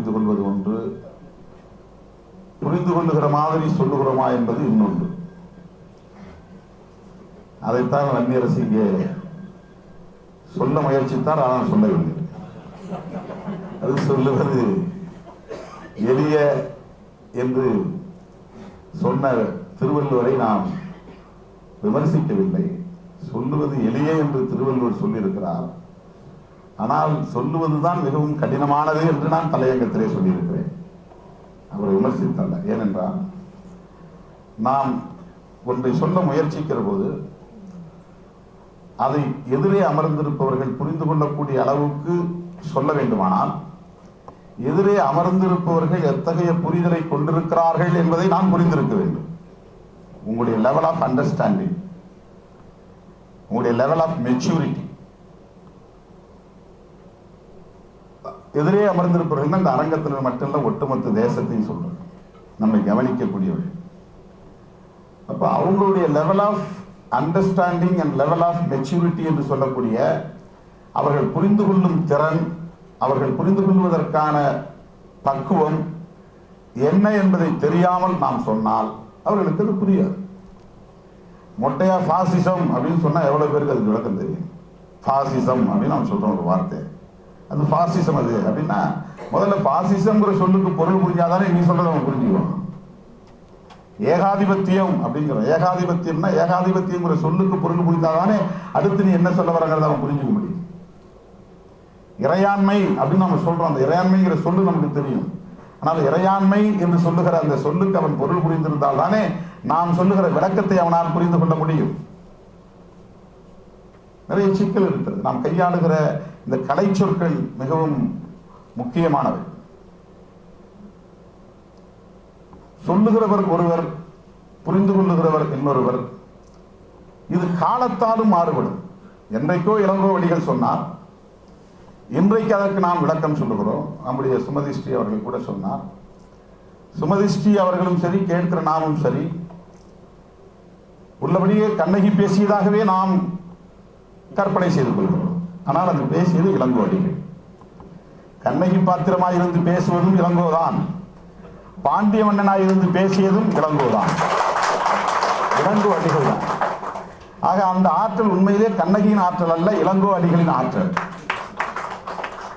புரிந்து கொள்வது ஒன்று. புரிந்து கொள்ளுகிற மாதிரி சொல்லுகிறோமா என்பது இன்னொன்று. அதைத்தான் வன்னியரசு இங்கே சொல்ல முயற்சித்தார் ஆனால் சொல்லவில்லை. அது சொல்லுவது எளிய என்று சொன்ன திருவள்ளுவரை நாம் விமர்சிக்கவில்லை. சொல்லுவது எளிய என்று திருவள்ளுவர் சொல்லியிருக்கிறார். ஆனால் சொல்லுவதுதான் மிகவும் கடினமானது என்று நான் தலையங்கத்திலே சொல்லியிருக்கிறேன். அவரை விமர்சித்தல்ல. ஏனென்றால் நாம் ஒன்றை சொல்ல முயற்சிக்கிற போது அதை எதிரே அமர்ந்திருப்பவர்கள் புரிந்து கொள்ளக்கூடிய அளவுக்கு சொல்ல வேண்டுமானால் எதிரே அமர்ந்திருப்பவர்கள் எத்தகைய புரிதலை கொண்டிருக்கிறார்கள் என்பதை நான் புரிந்திருக்க வேண்டும். உங்களுடைய லெவல் ஆஃப் அண்டர்ஸ்டாண்டிங் உங்களுடைய லெவல் ஆஃப் மெச்சூரிட்டி எதிரே அமர்ந்திருப்பவர்கள் இந்த அரங்கத்தில் மட்டுமல்ல ஒட்டுமொத்த தேசத்தையும் சொல்றேன் நம்மை கவனிக்கக்கூடியவர்கள். அப்ப அவங்களுடைய level of understanding and level of maturity என்று சொல்லக்கூடிய அவர்கள் புரிந்து கொள்ளும் திறன் அவர்கள் புரிந்து கொள்வதற்கான பக்குவம் என்ன என்பதை தெரியாமல் நாம் சொன்னால் அவர்களுக்கு அது புரியாது. மொட்டையா பாசிசம் அப்படின்னு சொன்னா எவ்வளவு பேருக்கு அதுக்கு விளக்கம் தெரியும். பாசிசம் அப்படின்னு நாம் சொல்றோம் ஒரு வார்த்தை. அது பாசிசம் அது. அப்படின்னா முதல்ல பாசிசம்ங்கிற சொல்லுக்கு பொருள் புரிஞ்சாதானே நீ சொல்றத அவன் புரிஞ்சுக்குவான் ஏகாதிபத்தியம் அப்படிங்கிற ஏகாதிபத்தியம்னா ஏகாதிபத்தியங்கிற சொல்லுக்கு பொருள் புரிந்தாதானே அடுத்து நீ என்ன சொல்ல வரங்கிறத அவன் புரிஞ்சுக்க முடியும். இறையாண்மை அப்படின்னு நம்ம சொல்றோம். அந்த இறையாண்மைங்கிற சொல்லு நமக்கு தெரியும். ஆனால் இறையாண்மை என்று சொல்லுகிற அந்த சொல்லுக்கு அவன் பொருள் புரிந்திருந்தால் தானே நாம் சொல்லுகிற விளக்கத்தை அவனால் புரிந்து கொள்ள முடியும். நிறைய சிக்கல் இருக்கிறது. நாம் கையாளுகிற இந்த கலை சொற்கள் மிகவும் முக்கியமானவை. சொல்லுகிறவர் ஒருவர் புரிந்து கொள்ளுகிறவர் இன்னொருவர் இது காலத்தாலும் மாறுபடும். என்றைக்கோ இளங்கோவடிகள் சொன்னார். இன்றைக்கு அதற்கு நாம் விளக்கம் சொல்லுகிறோம். நம்முடைய சுமதிஷ்டி அவர்கள் கூட சொன்னார். சுமதிஷ்டி அவர்களும் சரி கேட்கிற நாமும் சரி. உள்ளபடியே கண்ணகி பேசியதாகவே நாம் கற்பனை செய்து கொள்கிறோம். ஆனால் அது பேசியது இளங்கோடிகள் கண்ணகி பாத்திரமாய் இருந்து பேசுவதும் இளங்கோதான். பாண்டிய மன்னனாய் இருந்து பேசியதும் இளங்கோதான். இளங்கோ அடிகள் தான். ஆக அந்த ஆற்றல் உண்மையிலே கண்ணகியின் ஆற்றல் அல்ல இளங்கோ அடிகளின் ஆற்றல்.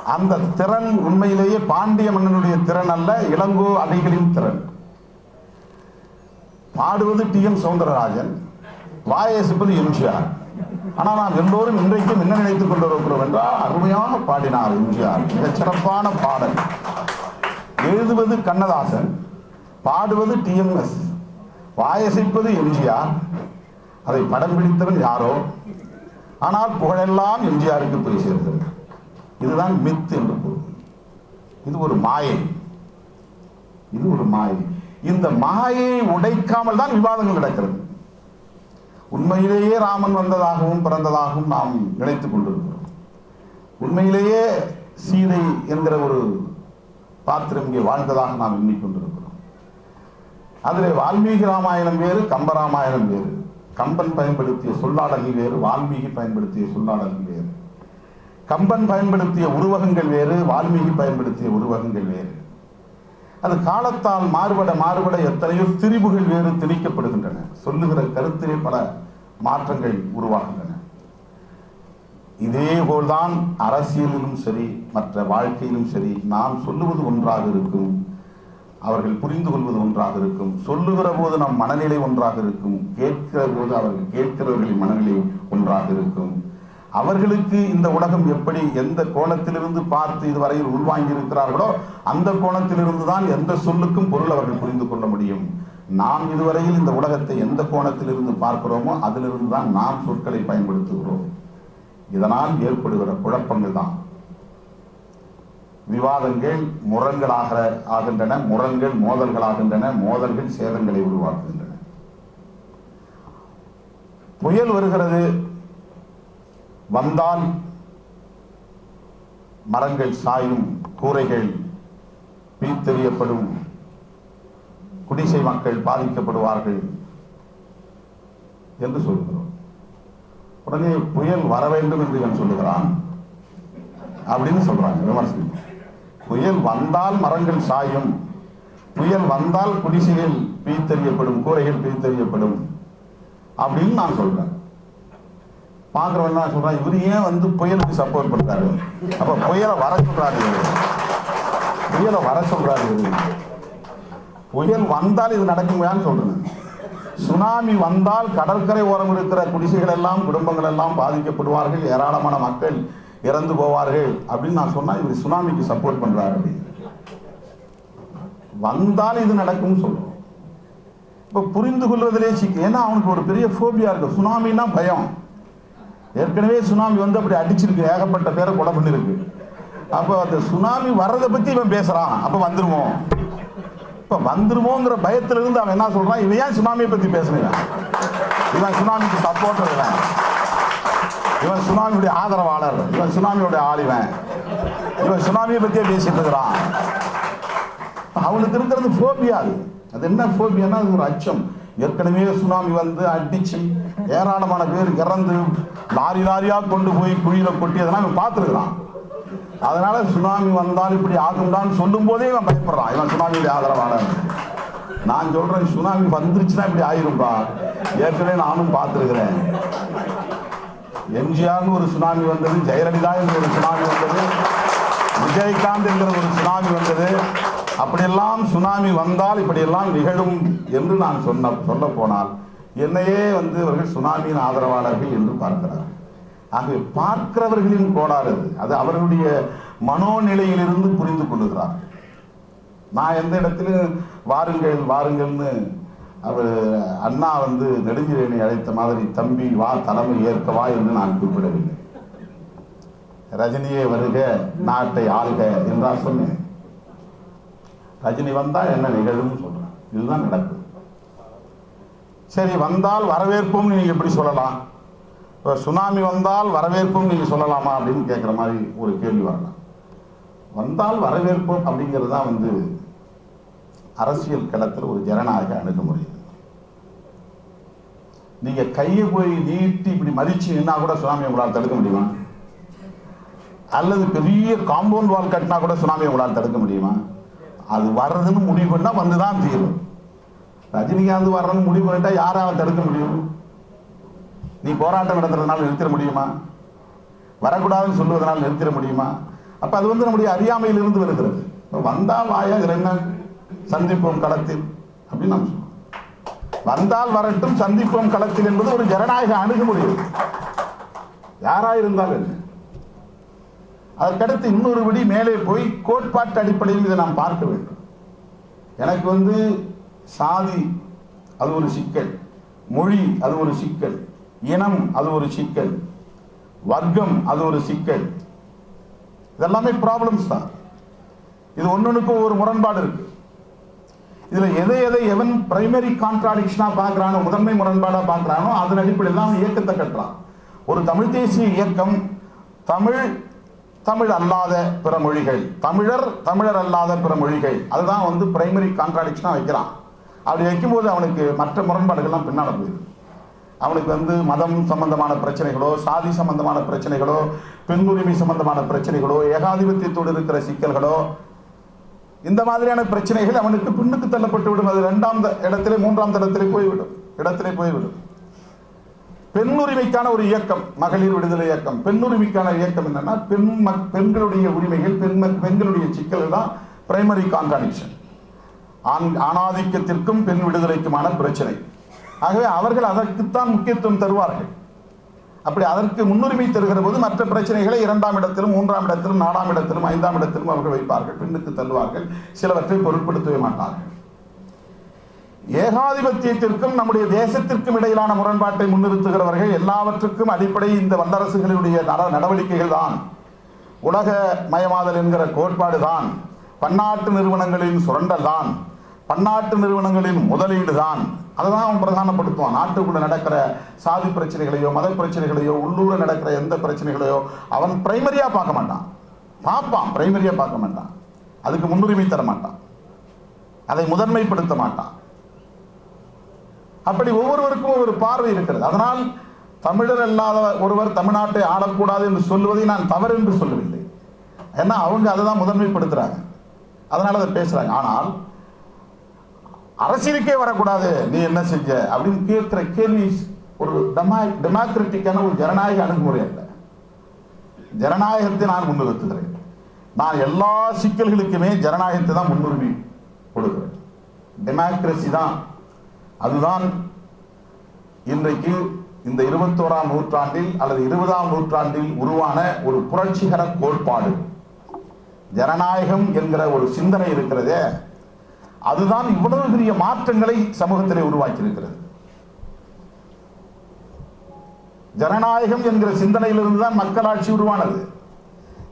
அந்த திறன் உண்மையிலேயே பாண்டிய மன்னனுடைய திறன் அல்ல இளங்கோ அடிகளின் திறன். பாடுவது டி எம் சௌந்தரராஜன் வாயசிப்பது எம்ஜிஆர். ஆனால் நான் எல்லோரும் இன்றைக்கும் என்ன நினைத்துக் கொண்டிருக்கிறோம் என்றால் அருமையாக பாடினார் எம்ஜிஆர். மிகச் சிறப்பான பாடல். எழுதுவது கண்ணதாசன் பாடுவது டிஎம்எஸ் வாயசிப்பது எம்ஜிஆர். அதை படம் பிடித்தவன் யாரோ? ஆனால் புகழெல்லாம் எம்ஜிஆருக்கு போய் சேர்ந்தது இதுதான் மித் என்று பொருள். இது ஒரு மாயை. இது ஒரு மாயை. இந்த மாயையை உடைக்காமல் தான் விவாதங்கள் நடக்கிறது. உண்மையிலேயே ராமன் வந்ததாகவும் பிறந்ததாகவும் நாம் நினைத்துக் கொண்டிருக்கிறோம். உண்மையிலேயே சீதை என்கிற ஒரு பாத்திரம் இங்கே வாழ்ந்ததாக நாம் எண்ணிக்கொண்டிருக்கிறோம் அதிலே வால்மீகி ராமாயணம் வேறு கம்பராமாயணம் வேறு. கம்பன் பயன்படுத்திய சொல்லாடல்கள் வேறு வால்மீகி பயன்படுத்திய சொல்லாடகி வேறு. கம்பன் பயன்படுத்திய உருவகங்கள் வேறு வால்மீகி பயன்படுத்திய உருவகங்கள் வேறு. அது காலத்தால் மாறுபட மாறுபட எத்தனையோ திரிபுகள் வேறு திணிக்கப்படுகின்றன. சொல்லுகிற கருத்திலே பல மாற்றங்கள் உருவாகின்றன. இதே போல்தான் அரசியலிலும் சரி மற்ற வாழ்க்கையிலும் சரி நாம் சொல்லுவது ஒன்றாக இருக்கும் அவர்கள் புரிந்து கொள்வது ஒன்றாக இருக்கும் சொல்லுகிற போது நம் மனநிலை ஒன்றாக இருக்கும் கேட்கிற போது அவர்கள் கேட்கிறவர்களின் மனநிலை ஒன்றாக இருக்கும். அவர்களுக்கு இந்த உலகம் எப்படி எந்த கோணத்திலிருந்து பார்த்து இதுவரையில் உள்வாங்கி இருக்கிறார்களோ அந்த கோணத்திலிருந்து தான் எந்த சொல்லுக்கும் பொருள் அவர்கள் புரிந்து கொள்ள முடியும். நாம் இதுவரையில் இந்த உலகத்தை எந்த கோணத்தில் இருந்து பார்க்கிறோமோ அதிலிருந்து தான் நாம் சொற்களை பயன்படுத்துகிறோம். இதனால் ஏற்படுகிற குழப்பங்கள் தான். விவாதங்கள் முரண்களாக ஆகின்றன முரண்கள் மோதல்களாகின்றன மோதல்கள் சேதங்களை உருவாக்குகின்றன. புயல் வருகிறது வந்தால் மரங்கள் சாயும் கூரைகள் பிரித்தெறியப்படும் குடிசை மக்கள் பாதிக்கப்படுவார்கள் என்று சொல்கிறோம். உடனே புயல் வர வேண்டும் என்று இவன் சொல்லுகிறான் அப்படின்னு சொல்றாங்க விமர்சனம் புயல் வந்தால் மரங்கள் சாயும் புயல் வந்தால் குடிசைகள் பிரித்தறியப்படும் கூரைகள் பிரித்தறியப்படும் அப்படின்னு நான் சொல்றேன். பார்க்குறவன் நான் சொல்றான் இவர் ஏன் வந்து புயலுக்கு சப்போர்ட் பண்றாரு? அப்ப புயலை வர சொல்றாரு புயலை வர சொல்றாரு புயல் வந்தால் இது நடக்குமையான்னு சொல்றேன். சுனாமி வந்தால் கடற்கரை ஓரம் இருக்கிற குடிசைகள் எல்லாம் குடும்பங்கள் எல்லாம் பாதிக்கப்படுவார்கள் ஏராளமான மக்கள் இறந்து போவார்கள் அப்படின்னு நான் சொன்னா இவர் சுனாமிக்கு சப்போர்ட் பண்றாரு வந்தால் இது நடக்கும்னு சொல்றோம். இப்ப புரிந்து கொள்வதிலே சிக்க ஏன்னா அவனுக்கு ஒரு பெரிய ஃபோபியா இருக்கு. சுனாமின்னா பயம். ஏற்கனவே சுனாமி வந்து அப்படி அடிச்சிருக்கு ஏகப்பட்ட பேரை கொலை பண்ணிருக்கு. அப்போ அந்த சுனாமி வர்றதை பத்தி இவன் பேசுறான். அப்ப வந்துடுவோம் இப்போ வந்துருமோங்கிற பயத்துல இருந்து அவன் என்ன சொல்றான்? இவன் ஏன் சுனாமியை பற்றி பேசுறீங்க? இவன் சுனாமிக்கு சப்போர்ட்டர் இவன். இவன் சுனாமியுடைய ஆதரவாளர். இவன் சுனாமியோட ஆளிவன் இவன். சுனாமியை பற்றியே பேசிட்டு இருக்கிறான். அவனுக்கு இருக்கிறது ஃபோபியா அது. அது என்ன ஃபோபியானா அது ஒரு அச்சம். ஏற்கனவே சுனாமி வந்து அடிச்சு ஏராளமான பேர் இறந்து லாரி லாரியாக கொண்டு போய் குழியில கொட்டி அதெல்லாம் இவன் பார்த்துருக்கிறான். அதனால சுனாமி வந்தால் இப்படி ஆகும்டான்னு சொல்லும் போதே இவன் பயப்படுறான். இவன் சுனாமியுடைய ஆதரவாளர் நான் சொல்றேன் சுனாமி வந்துருச்சுன்னா இப்படி ஆயிரும்பா. ஏற்கனவே நானும் பார்த்துருக்கிறேன். எம்ஜிஆர்னு ஒரு சுனாமி வந்தது ஜெயலலிதா என்ற ஒரு சுனாமி வந்தது விஜயகாந்த் என்கிற ஒரு சுனாமி வந்தது. அப்படியெல்லாம் சுனாமி வந்தால் இப்படியெல்லாம் நிகழும் என்று நான் சொன்ன சொல்ல போனால் என்னையே வந்து இவர்கள் சுனாமியின் ஆதரவாளர்கள் என்று பார்க்கிறார் ஆகவே பார்க்கிறவர்களின் கோளாறு அது. அது அவர்களுடைய மனோநிலையிலிருந்து புரிந்து கொள்ளுகிறார்கள் நான் எந்த இடத்திலும் வாருங்கள் வாருங்கள்னு அவர் அண்ணா வந்து நெடுஞ்சிரேனை அழைத்த மாதிரி தம்பி வா தலைமை ஏற்க வா என்று நான் குறிப்பிடவில்லை. ரஜினியே வருக நாட்டை ஆள்க என்றா சொன்னேன். ரஜினி வந்தால் என்ன நிகழும்னு சொல்றேன். இதுதான் நடக்குது சரி வந்தால் வரவேற்பும் நீங்க எப்படி சொல்லலாம்? இப்போ சுனாமி வந்தால் வரவேற்பும் நீங்கள் சொல்லலாமா அப்படின்னு கேட்குற மாதிரி ஒரு கேள்வி வரலாம். வந்தால் வரவேற்போம் அப்படிங்கிறது தான் வந்து அரசியல் களத்தில் ஒரு ஜனநாயக அணுகுமுறை. நீங்கள் கையை போய் நீட்டி இப்படி மதிச்சு நின்னா கூட சுனாமியை உங்களால் தடுக்க முடியுமா? அல்லது பெரிய காம்பவுண்ட் வால் கட்டினா கூட சுனாமியை உங்களால் தடுக்க முடியுமா? அது வர்றதுன்னு முடிவு பண்ணால் வந்து தான் தீரும். ரஜினிகாந்த் வர்றதுன்னு முடிவு பண்ணிட்டா யாரால் தடுக்க முடியும்? நீ போராட்டம் நடத்துறதுனால நிறுத்திட முடியுமா? வரக்கூடாதுன்னு சொல்லுவதனால் நிறுத்திட முடியுமா? அப்ப அது வந்து நம்முடைய அறியாமையிலிருந்து வருகிறது. இப்ப வந்தா வாயா இதில் என்ன? சந்திப்போம் களத்தில். அப்படின்னு நாம் வந்தால் வரட்டும் சந்திப்போம் களத்தில் என்பது ஒரு ஜனநாயக அணுகுமுறை. யாரா இருந்தாலும். என்ன அதற்கடுத்து இன்னொரு படி மேலே போய் கோட்பாட்டு அடிப்படையில் இதை நாம் பார்க்க வேண்டும். எனக்கு வந்து சாதி அது ஒரு சிக்கல். மொழி அது ஒரு சிக்கல். இனம் அது ஒரு சிக்கல். வர்க்கம் அது ஒரு சிக்கல். இதெல்லாமே ப்ராப்ளம்ஸ் தான். இது ஒன்னொன்னுக்கும் ஒரு முரண்பாடு இருக்கு. இதுல எதை எதை எவன் பிரைமரி கான்ட்ராடிக்ஷனா பார்க்குறானோ முதன்மை முரண்பாடா பார்க்குறானோ அதன் அடிப்படையில் தான் இயக்கத்தை கட்டுறான் ஒரு தமிழ் தேசிய இயக்கம் தமிழ் தமிழ் அல்லாத பிற மொழிகள். தமிழர் தமிழர் அல்லாத பிற மொழிகள். அதுதான் வந்து பிரைமரி கான்ட்ராடிக்ஷனா வைக்கிறான். அப்படி வைக்கும்போது அவனுக்கு மற்ற முரண்பாடுகள்லாம் பின்னால போயிடுது அவனுக்கு வந்து மதம் சம்பந்தமான பிரச்சனைகளோ சாதி சம்பந்தமான பிரச்சனைகளோ பெண் உரிமை சம்பந்தமான பிரச்சனைகளோ ஏகாதிபத்தியத்தோடு இருக்கிற சிக்கல்களோ இந்த மாதிரியான பிரச்சனைகள் அவனுக்கு பின்னுக்கு தள்ளப்பட்டு விடும். அது இரண்டாம் இடத்திலே மூன்றாம் தடத்திலே போய்விடும். இடத்திலே போய்விடும். பெண் உரிமைக்கான ஒரு இயக்கம் மகளிர் விடுதலை இயக்கம். பெண் உரிமைக்கான இயக்கம் என்னன்னா பெண் பெண்களுடைய உரிமைகள் பெண் பெண்களுடைய சிக்கல் தான் பிரைமரி கான்ட்ராடிக்ஷன் ஆண் ஆணாதிக்கத்திற்கும் பெண் விடுதலைக்குமான பிரச்சனை. ஆகவே அவர்கள் அதற்குத்தான் முக்கியத்துவம் தருவார்கள். அப்படி அதற்கு முன்னுரிமை தருகிற போது மற்ற பிரச்சனைகளை இரண்டாம் இடத்திலும் மூன்றாம் இடத்திலும் நாலாம் இடத்திலும் ஐந்தாம் இடத்திலும் அவர்கள் வைப்பார்கள். பின்னுக்கு தள்ளுவார்கள். சிலவற்றை பொருட்படுத்தவே மாட்டார்கள். ஏகாதிபத்தியத்திற்கும் நம்முடைய தேசத்திற்கும் இடையிலான முரண்பாட்டை முன்னிறுத்துகிறவர்கள் எல்லாவற்றுக்கும் அடிப்படை இந்த வல்லரசுகளுடைய நட- நடவடிக்கைகள் தான். உலக மயமாதல் என்கிற கோட்பாடு தான். பன்னாட்டு நிறுவனங்களின் சுரண்டல் தான். பன்னாட்டு நிறுவனங்களின் முதலீடு தான் அதை தான் அவன் பிரதானப்படுத்துவான். நாட்டுக்குள்ள நடக்கிற சாதி பிரச்சனைகளையோ மத பிரச்சனைகளையோ உள்ளூர நடக்கிற எந்த பிரச்சனைகளையோ அவன் பிரைமரியா பார்க்க மாட்டான். பார்ப்பான். பிரைமரியா பார்க்க மாட்டான். அதுக்கு முன்னுரிமை தர மாட்டான். அதை முதன்மைப்படுத்த மாட்டான். அப்படி ஒவ்வொருவருக்கும் ஒரு பார்வை இருக்கிறது. அதனால் தமிழர் அல்லாத ஒருவர் தமிழ்நாட்டை ஆளக்கூடாது என்று சொல்லுவதை நான் தவறு என்று சொல்லவில்லை. ஏன்னா அவங்க அதை தான் முதன்மைப்படுத்துறாங்க. அதனால அதை பேசுறாங்க. ஆனால் அரசியலுக்கே வரக்கூடாது. நீ என்ன செஞ்ச? அப்படின்னு கேட்கிற கேள்வி ஒரு டெமா டெமோக்ராட்டிக்கான ஒரு ஜனநாயக அணுகுமுறை அல்ல. ஜனநாயகத்தை நான் முன்னிறுத்துகிறேன். நான் எல்லா சிக்கல்களுக்குமே ஜனநாயகத்தை தான் முன்னுரிமை கொடுக்கிறேன். டெமோக்ரஸி தான். அதுதான் இன்றைக்கு இந்த இருபத்தோராம் நூற்றாண்டில் அல்லது இருபதாம் நூற்றாண்டில் உருவான ஒரு புரட்சிகர கோட்பாடு. ஜனநாயகம் என்கிற ஒரு சிந்தனை இருக்கிறதே. அதுதான் இவ்வளவு பெரிய மாற்றங்களை சமூகத்திலே உருவாக்கியிருக்கிறது. ஜனநாயகம் என்கிற சிந்தனையிலிருந்து தான் மக்களாட்சி உருவானது.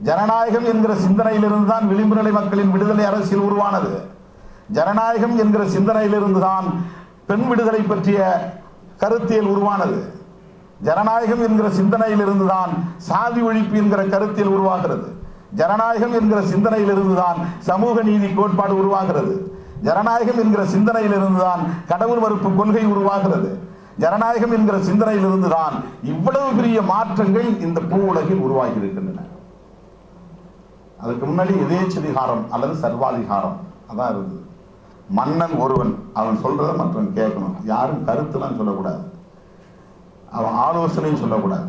ஜனநாயகம் என்கிற சிந்தனையிலிருந்து தான் விளிம்பு நிலை மக்களின் விடுதலை அரசியல் உருவானது. ஜனநாயகம் என்கிற சிந்தனையிலிருந்து தான் பெண் விடுதலை பற்றிய கருத்தியல் உருவானது. ஜனநாயகம் என்கிற சிந்தனையிலிருந்து தான் சாதி ஒழிப்பு என்கிற கருத்தியல் உருவாகிறது. ஜனநாயகம் என்கிற சிந்தனையிலிருந்து தான் சமூக நீதி கோட்பாடு உருவாகிறது. ஜனநாயகம் என்கிற சிந்தனையிலிருந்து தான் கடவுள் மறுப்பு கொள்கை உருவாகிறது. ஜனநாயகம் என்கிற சிந்தனையிலிருந்து தான் இவ்வளவு பெரிய மாற்றங்கள் இந்த பூ உலகில் உருவாகி இருக்கின்றன அதுக்கு முன்னாடி எதேச்சதிகாரம் அல்லது சர்வாதிகாரம் அதான் இருந்தது. மன்னன் ஒருவன் அவன் சொல்றதை மற்றவன் கேட்கணும். யாரும் கருத்துலாம் சொல்லக்கூடாது. அவன் ஆலோசனையும் சொல்லக்கூடாது.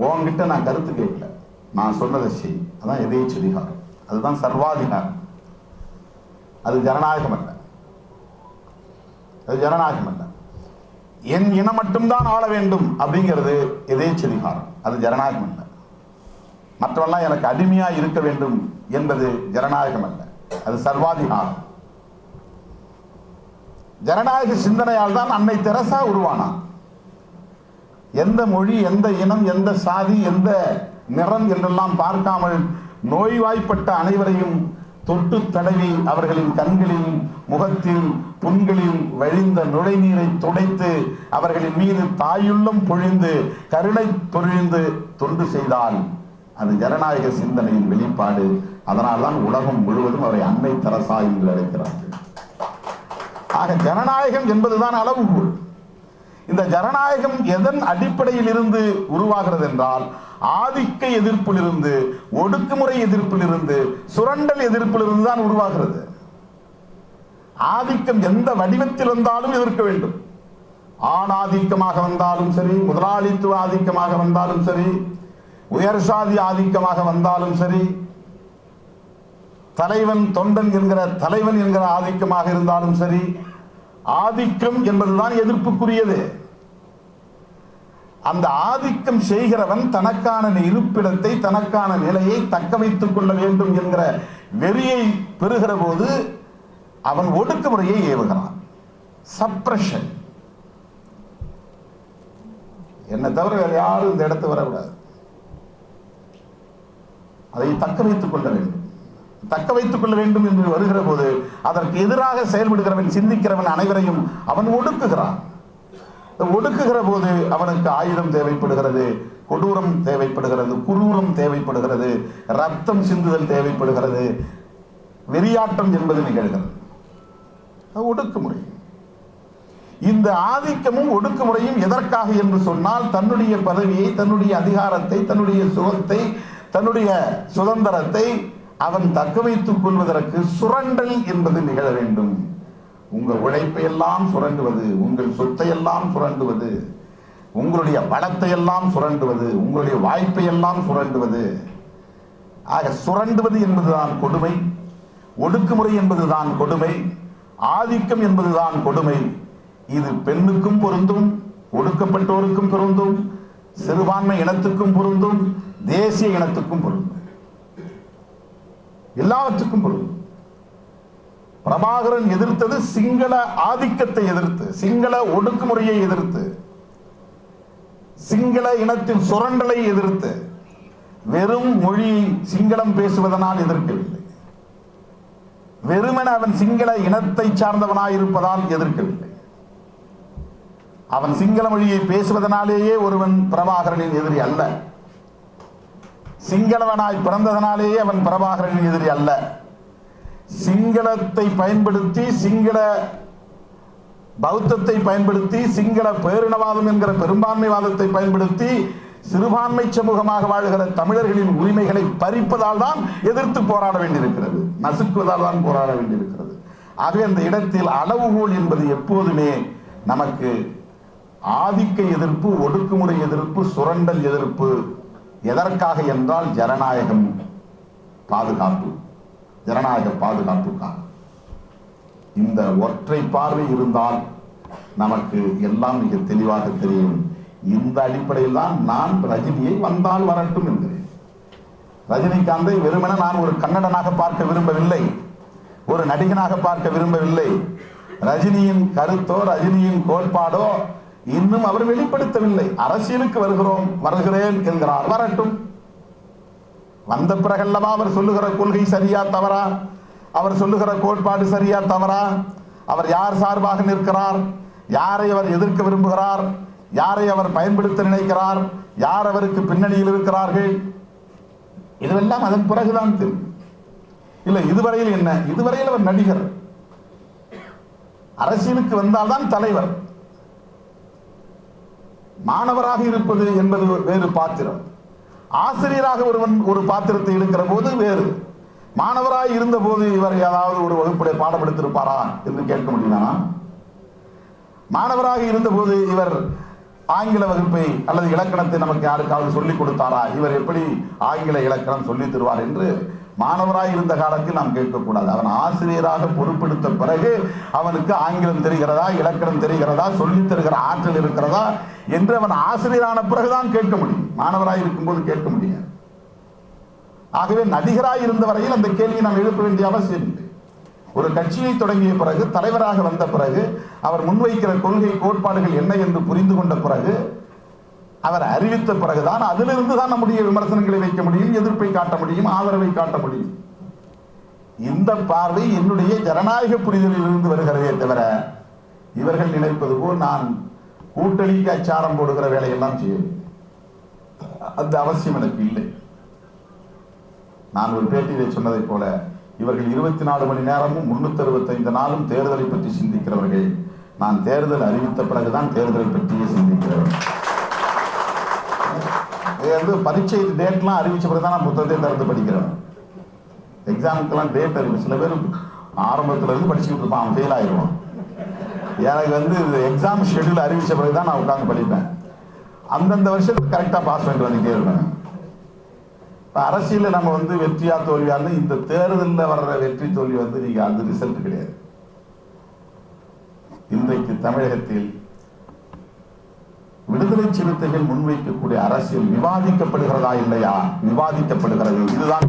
உன்கிட்ட நான் கருத்து கேட்கல. நான் சொன்னதை செய். அதான் எதேச்சதிகாரம். அதுதான் சர்வாதிகாரம். அது ஜனநாயகம் அல்ல. அது ஜனநாயகம் அல்ல. என் இனம் மட்டும்தான் ஆள வேண்டும் அப்படிங்கிறது எதேச்சதிகாரம் அது ஜனநாயகம் அல்ல. மற்றவெல்லாம் எனக்கு அடிமையா இருக்க வேண்டும் என்பது ஜனநாயகம் அல்ல. அது சர்வாதிகாரம். ஜனநாயக சிந்தனையால் தான் அன்னை தெரசா உருவானான் எந்த மொழி எந்த இனம் எந்த சாதி எந்த நிறம் என்றெல்லாம் பார்க்காமல் நோய்வாய்ப்பட்ட அனைவரையும் தொட்டு தடவி அவர்களின் கண்களில் முகத்தில் புண்களில் வழிந்த நுழைநீரை துடைத்து அவர்களின் மீது தாயுள்ளம் பொழிந்து கருணை பொழிந்து தொண்டு செய்தால் அது ஜனநாயக சிந்தனையின் வெளிப்பாடு. அதனால்தான் உலகம் முழுவதும் அவரை அன்னை தரசா என்று அழைக்கிறார்கள். ஆக ஜனநாயகம் என்பதுதான் அளவுகோல். இந்த ஜனநாயகம் எதன் அடிப்படையில் இருந்து உருவாகிறது என்றால் ஆதிக்க எதிர்ப்பிலிருந்து ஒடுக்குமுறை எதிர்ப்பிலிருந்து சுரண்டல் எதிர்ப்பிலிருந்து தான் உருவாகிறது. ஆதிக்கம் எந்த வடிவத்தில் வந்தாலும் எதிர்க்க வேண்டும். ஆணாதிக்கமாக வந்தாலும் சரி முதலாளித்துவ ஆதிக்கமாக வந்தாலும் சரி உயர் சாதி ஆதிக்கமாக வந்தாலும் சரி தலைவன் தொண்டன் என்கிற தலைவன் என்கிற ஆதிக்கமாக இருந்தாலும் சரி ஆதிக்கம் என்பதுதான் எதிர்ப்புக்குரியது. அந்த ஆதிக்கம் செய்கிறவன் தனக்கான இருப்பிடத்தை தனக்கான நிலையை தக்க வைத்துக் கொள்ள வேண்டும் என்கிற வெறியை பெறுகிற போது அவன் ஒடுக்குமுறையை ஏவுகிறான். சப்ரஷன் என்னை தவிர வேறு யாரும் இந்த இடத்து வரக்கூடாது. அதை தக்க வைத்துக் கொள்ள வேண்டும். தக்க வைத்துக் கொள்ள வேண்டும் என்று வருகிற போது அதற்கு எதிராக செயல்படுகிறவன் சிந்திக்கிறவன் அனைவரையும் அவன் ஒடுக்குகிறான். ஒடுக்குகிற போது அவனுக்கு ஆயுதம் தேவைப்படுகிறது கொடூரம் தேவைப்படுகிறது குரூரம் தேவைப்படுகிறது ரத்தம் சிந்துதல் தேவைப்படுகிறது. வெறியாட்டம் என்பது நிகழ்கிறது. ஒடுக்குமுறை. இந்த ஆதிக்கமும் ஒடுக்குமுறையும் எதற்காக என்று சொன்னால் தன்னுடைய பதவியை தன்னுடைய அதிகாரத்தை தன்னுடைய சுகத்தை தன்னுடைய சுதந்திரத்தை அவன் தக்க வைத்துக் கொள்வதற்கு சுரண்டல் என்பது நிகழ வேண்டும். உங்கள் உழைப்பை எல்லாம் சுரண்டுவது உங்கள் சொத்தை எல்லாம் சுரண்டுவது உங்களுடைய பலத்தை எல்லாம் சுரண்டுவது உங்களுடைய வாய்ப்பை எல்லாம் சுரண்டுவது. ஆக சுரண்டுவது என்பதுதான் கொடுமை ஒடுக்குமுறை என்பதுதான் கொடுமை ஆதிக்கம் என்பதுதான் கொடுமை. இது பெண்ணுக்கும் பொருந்தும் ஒடுக்கப்பட்டோருக்கும் பொருந்தும் சிறுபான்மை இனத்துக்கும் பொருந்தும் தேசிய இனத்துக்கும் பொருந்தும். எல்லாவற்றுக்கும் பொருந்தும். பிரபாகரன் எதிர்த்தது சிங்கள ஆதிக்கத்தை எதிர்த்து சிங்கள ஒடுக்குமுறையை எதிர்த்து சிங்கள இனத்தின் சுரண்டலை எதிர்த்து வெறும் மொழி சிங்களம் பேசுவதனால் எதிர்க்கவில்லை. வெறுமென அவன் சிங்கள இனத்தை சார்ந்தவனாய் இருப்பதால் எதிர்க்கவில்லை. அவன் சிங்கள மொழியை பேசுவதனாலேயே ஒருவன் பிரபாகரனின் எதிரி அல்ல. சிங்களவனாய் பிறந்ததனாலேயே அவன் பிரபாகரனின் எதிரி அல்ல. சிங்களத்தை பயன்படுத்தி சிங்கள பௌத்தத்தை பயன்படுத்தி சிங்கள பேரினவாதம் என்கிற பெரும்பான்மைவாதத்தை பயன்படுத்தி சிறுபான்மை சமூகமாக வாழ்கிற தமிழர்களின் உரிமைகளை பறிப்பதால் தான் எதிர்த்து போராட வேண்டியிருக்கிறது. நசுக்குவதால் தான் போராட வேண்டியிருக்கிறது. ஆகவே அந்த இடத்தில் அளவுகோல் என்பது எப்போதுமே நமக்கு ஆதிக்க எதிர்ப்பு ஒடுக்குமுறை எதிர்ப்பு சுரண்டல் எதிர்ப்பு எதற்காக என்றால் ஜனநாயகம் பாதுகாப்பு. ஜனநாயக பாதுகாப்புக்காக. இந்த ஒற்றை பார்வை இருந்தால் நமக்கு எல்லாம் மிக தெளிவாக தெரியும். இந்த அடிப்படையில் தான் நான் ரஜினியை வந்தால் வரட்டும் என்கிறேன். ரஜினிகாந்தை வெறுமென நான் ஒரு கன்னடனாக பார்க்க விரும்பவில்லை. ஒரு நடிகனாக பார்க்க விரும்பவில்லை. ரஜினியின் கருத்தோ ரஜினியின் கோட்பாடோ இன்னும் அவர் வெளிப்படுத்தவில்லை. அரசியலுக்கு வருகிறோம் வருகிறேன் என்கிறார். வரட்டும். வந்த பிறகல்லவா அவர் சொல்லுகிற கொள்கை சரியா தவறா? அவர் சொல்லுகிற கோட்பாடு சரியா தவறா? அவர் யார் சார்பாக நிற்கிறார்? யாரை அவர் எதிர்க்க விரும்புகிறார்? யாரை அவர் பயன்படுத்த நினைக்கிறார்? யார் அவருக்கு பின்னணியில் இருக்கிறார்கள்? இதுவெல்லாம் அதன் பிறகுதான் தெரியும். இல்லை இதுவரையில் என்ன? இதுவரையில் அவர் நடிகர். அரசியலுக்கு வந்தால்தான் தலைவர். மாணவராக இருப்பது என்பது வேறு பாத்திரம். ஆசிரியராக ஒருவன் ஒரு பாத்திரத்தை எடுக்கிற போது வேறு. மாணவராய் இருந்த போது இவர் ஏதாவது ஒரு வகுப்புடைய பாடம் எடுத்திருப்பாரா என்று கேட்க முடியுமா? மாணவராக இருந்தபோது இவர் ஆங்கில வகுப்பை அல்லது இலக்கணத்தை நமக்கு யாருக்காவது சொல்லிக் கொடுத்தாரா? இவர் எப்படி ஆங்கில இலக்கணம் சொல்லி தருவார் என்று மாணவராய் இருந்த காலத்தில் நாம் கேட்கக்கூடாது. அவன் ஆசிரியராக பொறுப்பெடுத்த பிறகு அவனுக்கு ஆங்கிலம் தெரிகிறதா இலக்கணம் தெரிகிறதா சொல்லித் தருகிற ஆற்றல் இருக்கிறதா என்று அவன் ஆசிரியரான பிறகுதான் கேட்க முடியும். மாணவராய் இருக்கும்போது கேட்க முடியாது. ஆகவே நடிகராய் இருந்த வரையில் அந்த கேள்வியை நாம் எழுப்ப வேண்டிய அவசியம் இல்லை. ஒரு கட்சியை தொடங்கிய பிறகு தலைவராக வந்த பிறகு அவர் முன்வைக்கிற கொள்கை கோட்பாடுகள் என்ன என்று புரிந்து கொண்ட பிறகு அவர் அறிவித்த பிறகுதான் அதிலிருந்து தான் நம்முடைய விமர்சனங்களை வைக்க முடியும் எதிர்ப்பை காட்ட முடியும் ஆதரவை காட்ட முடியும். இந்த பார்வை என்னுடைய ஜனநாயக புரிதலில் இருந்து வருகிறதே தவிர இவர்கள் நினைப்பது போல் நான் கூட்டணிக்கு அச்சாரம் போடுகிற வேலையெல்லாம் செய்யவில்லை. அந்த அவசியம் எனக்கு இல்லை. நான் ஒரு பேட்டியிலே சொன்னதைப் போல இவர்கள் இருபத்தி நாலு மணி நேரமும் முன்னூத்தி அறுபத்தைந்து நாளும் தேர்தலை பற்றி சிந்திக்கிறவர்கள். நான் தேர்தல் அறிவித்த பிறகுதான் தேர்தலை பற்றியே சிந்திக்கிறவர்கள் இது வந்து பரீட்சை டேட்லாம் அறிவிச்ச பிறகு தான் நான் புத்தகத்தை திறந்து படிக்கிறேன். எக்ஸாமுக்கெல்லாம் டேட் அறிவு. சில பேர் ஆரம்பத்துல இருந்து படிச்சுக்கிட்டு இருப்பான் அவன் ஃபெயில் ஆயிடுவான். எனக்கு வந்து எக்ஸாம் ஷெட்யூல் அறிவிச்ச பிறகு தான் நான் உட்காந்து படிப்பேன். அந்தந்த வருஷத்துக்கு கரெக்டாக பாஸ் பண்ணிட்டு வந்துட்டே இருப்பேன் இப்போ அரசியலில் நம்ம வந்து வெற்றியா தோல்வியான்னு இந்த தேர்தலில் வர்ற வெற்றி தோல்வி வந்து நீங்கள் அந்த ரிசல்ட் கிடையாது. இன்றைக்கு தமிழகத்தில் விடுதலை சிறுத்தைகள் முன்வைக்கக்கூடிய அரசியல் விவாதிக்கப்படுகிறதா இல்லையா? விவாதிக்கப்படுகிறது. இதுதான்